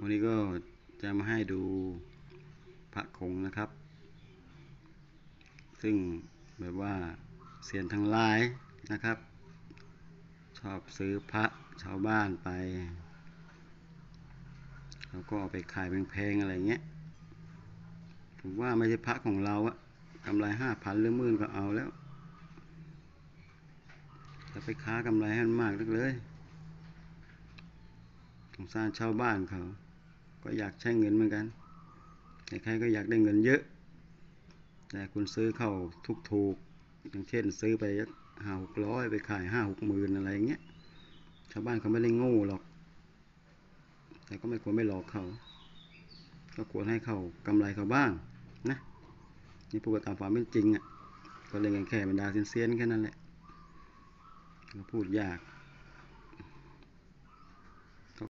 วันนี้ก็จะมาให้ดูพระคงนะครับ ซึ่งแบบว่าเสียนทั้งหลายนะครับ ชอบซื้อพระชาวบ้านไป แล้วก็เอาไปขายแพงๆอะไรเงี้ย ผมว่าไม่ใช่พระของเราอะกำไรห้าพันหรือหมื่นก็เอาแล้วจะไปค้ากำไรให้มันมากนักเลย สงสารชาวบ้านเขา ก็อยากใช้เงินเหมือนกันใครๆก็อยากได้เงินเยอะ แต่คุณซื้อเข้าทุกถูกอย่างเช่นซื้อไปห้าหกร้อยไปขายห้าหกหมื่นอะไรเงี้ยชาวบ้านเขาไม่ได้โง่หรอก แต่ก็ไม่ควรไม่หลอกเขา ก็ควรให้เขากำไรเขาบ้างนะนี่พูดตามความเป็นจริงอะก็เล่นกันแค่บรรดาเซียนๆแค่นั้นแหละก็พูดยาก